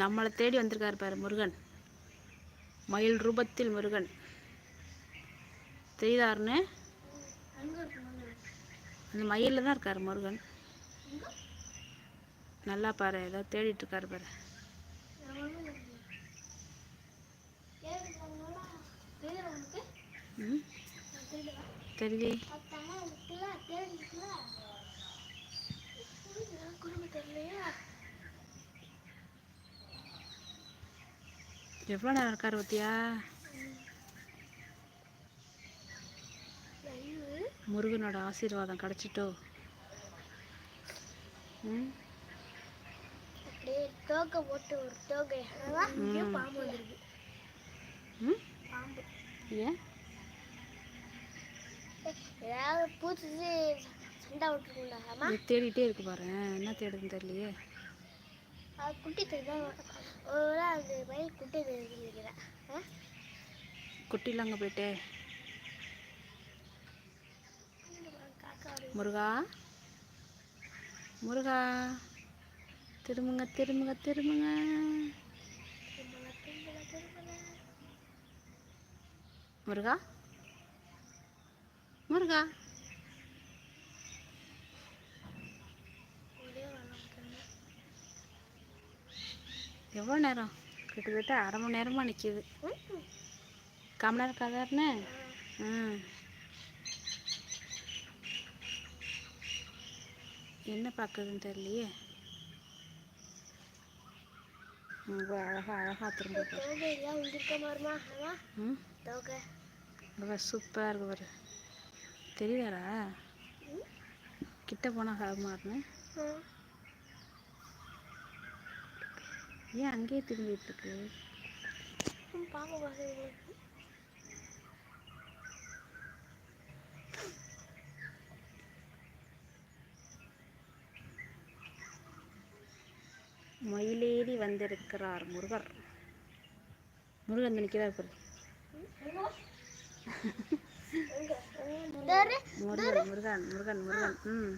நம்மளை தேடி வந்திருக்காரு பாரு முருகன். மயில் ரூபத்தில் முருகன். தெரியுதாருன்னு? அந்த மயிலில் தான் இருக்கார் முருகன். நல்லா பாரு ஏதோ தேடிட்டு இருக்காரு பாரு. ம்? தெரியுதே எவ்வளோ நேரம் இருக்காரு பத்தியா முருகனோட ஆசீர்வாதம் கிடச்சிட்டோ? ம்? அப்படியே தோகை போட்டு ஒரு தோகை. பாம்பு வந்துருக்கு. ம்? பாம்பு. ஏன்? ஏதாவது பூச்சி சண்டை தேடிட்டே இருக்கு பாரு. என்ன தேடுதுன்னு தெரியலையே. குட்டி தெரியும் ஒரு அது குட்டி தெரியுது குட்டிலாம் அங்கே போயிட்டே. முருகா? முருகா? திரும்புங்க திரும்புங்க திரும்புங்க. முருகா? முருகா? எவ்வளோ நேரம்? கிட்டத்தட்ட அரை மணி நேரமாக நிற்கிது ம். காம நேரம் கதாருன்னு ஆ. ஆ என்ன பார்க்குதுன்னு தெரியலையே. ரொம்ப அழகா அழகா திரும்ப ம்? ரொம்ப சூப்பராக இருக்கு பாரு. தெரியுதாரா ம். கிட்ட போனால் ஹாமாருன்னு ஏன் அங்கேயே திரும்பிட்டு இருக்கு? மயிலேறி வந்திருக்கிறார் முருகர். முருகன் வந்து நிற்கிறார் பாரு முருகன் முருகன் முருகன் முருகன். ம்.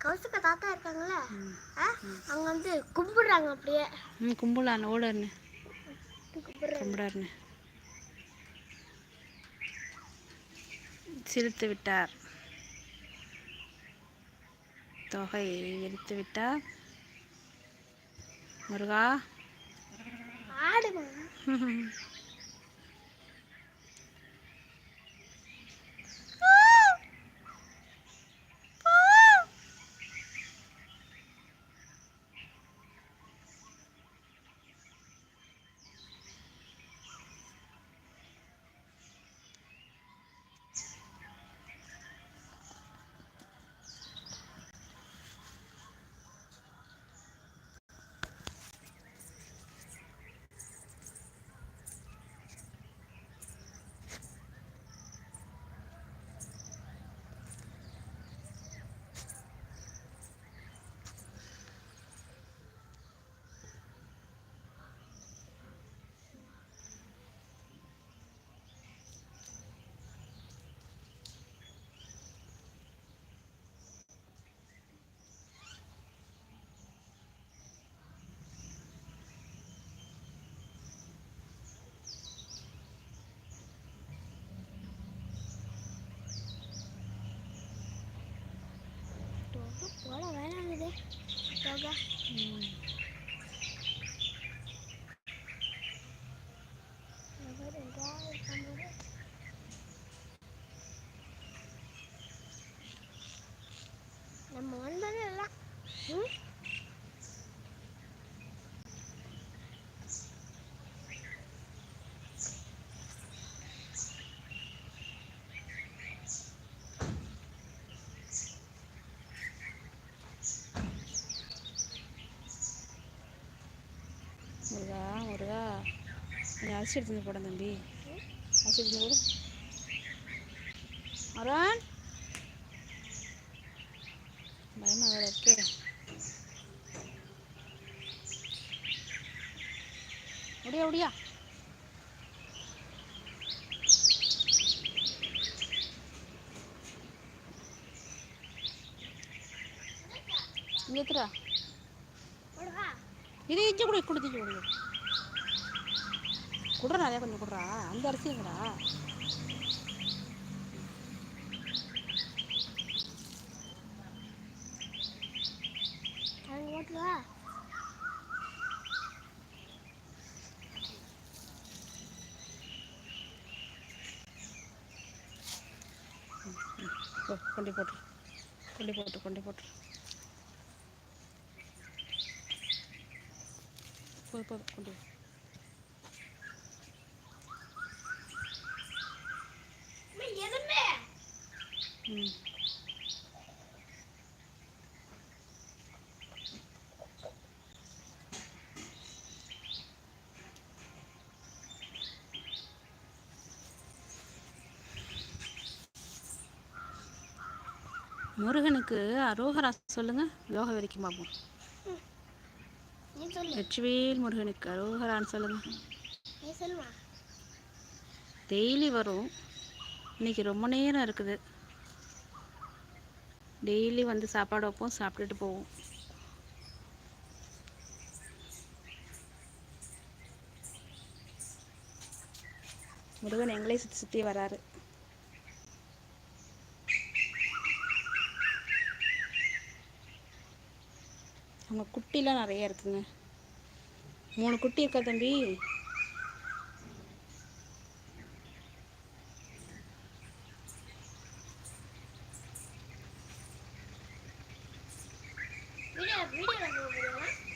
கௌசிக தாத்தா இருக்காங்கல்ல? அவங்க வந்து கும்பிடுறாங்க அப்படியே. ம் ஓடன்னு கும்பிடுறாங்க கும்பிடாருன்னு சிரித்து விட்டார். தொகை எரித்து விட்டார். முருகா. ஆடுமா? தோகை ம். கொஞ்சம் அரிசி எடுத்து வந்து போட தம்பி அரிசி எடுத்து வந்து போடு அருண் பயமா வேற இருக்கே ஒடியா ஒடியா இங்கே எத்துடா போடுவா இது இஞ்சி கொடு கொடுத்து இஞ்சி கொடு குடுறா நிறையா கொஞ்சம் குடுறா. அந்த அரிசிங்கடா ஓட்டுவா கொண்டு போட்டு கொண்டு போட்டு கொண்டு போட்டு போது போது கொண்டு முருகனுக்கு அரோகரா சொல்லுங்க. யோக வரைக்கும் பார்ப்போம் வெற்றிவேல் முருகனுக்கு அரோகரான்னு சொல்லுங்க. டெய்லி வரும். இன்னைக்கு ரொம்ப நேரம் இருக்குது. டெய்லி வந்து சாப்பாடு வைப்போம் சாப்பிட்டுட்டு போவோம். முருகன் எங்களே சுற்றி சுற்றி வராரு. அவங்க குட்டிலாம் நிறைய இருக்குங்க. மூணு குட்டி இருக்கா தம்பி?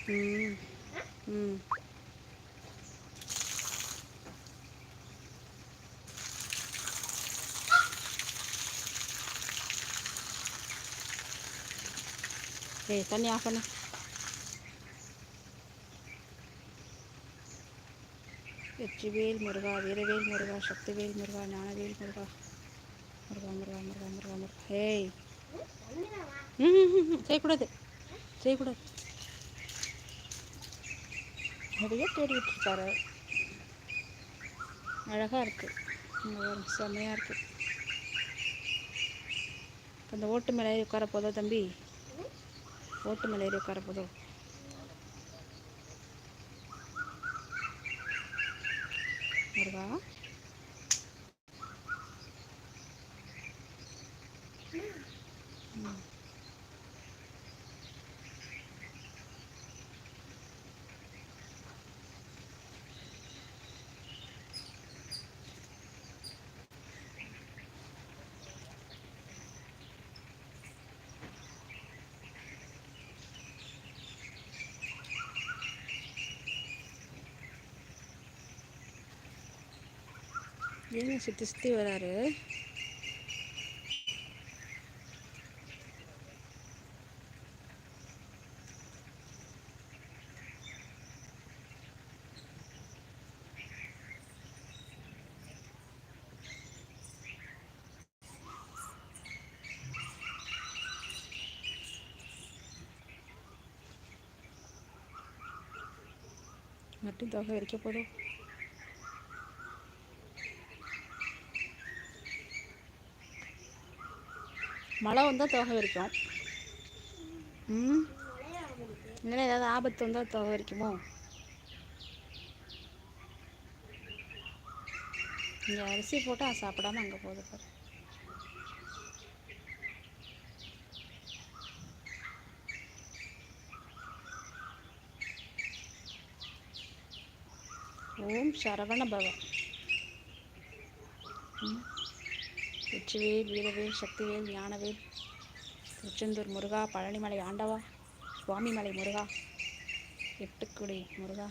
ம். ம் ஏய் தண்ணி ஆஃப் பண்ணு. வெற்றிவேல் முருகா வீரவேல் முருகா சக்திவேல் முருகா ஞானவேல் முருகா. முருகா முருகா முருகா முருகா முருகா. ஏய். ம், செய்யக்கூடாது. செய்யக்கூடாது. நிறைய தேடிட்டு இருக்காரு அழகாக இருக்குது செம்மையாக இருக்குது அந்த ஓட்டு மேலே ஏறி உட்கார போதோ தம்பி? ஓட்டு மேலே ஏறி உட்கார போதோ? முருகா? ஏன் சுற்றி சுற்றி வராரு? மட்டும் தொகை வரைக்க போதும். மழை வந்தால் தொகை வரைக்கும். ம்? இல்லைன்னா ஏதாவது ஆபத்து வந்தால் தொகை வரைக்குமோ? இங்கே அரிசி போட்டு அது சாப்பிடாம அங்கே போகுது பாரு. ஓம் சரவண பவ ம். வெற்றிவேல் வீரவேல் சக்திவேல் ஞானவேல் திருச்செந்தூர் முருகா பழனிமலை ஆண்டவா சுவாமிமலை முருகா எட்டுக்குடி முருகா.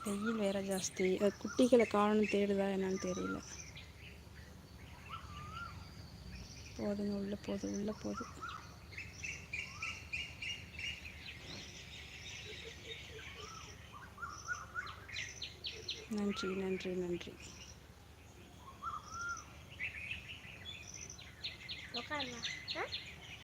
வெயில் வேற ஜாஸ்தி. குட்டிகளை காணும் தேடுதா என்னன்னு தெரியல. போதுங்க உள்ள போகுது உள்ள போகுது நன்றி நன்றி நன்றி.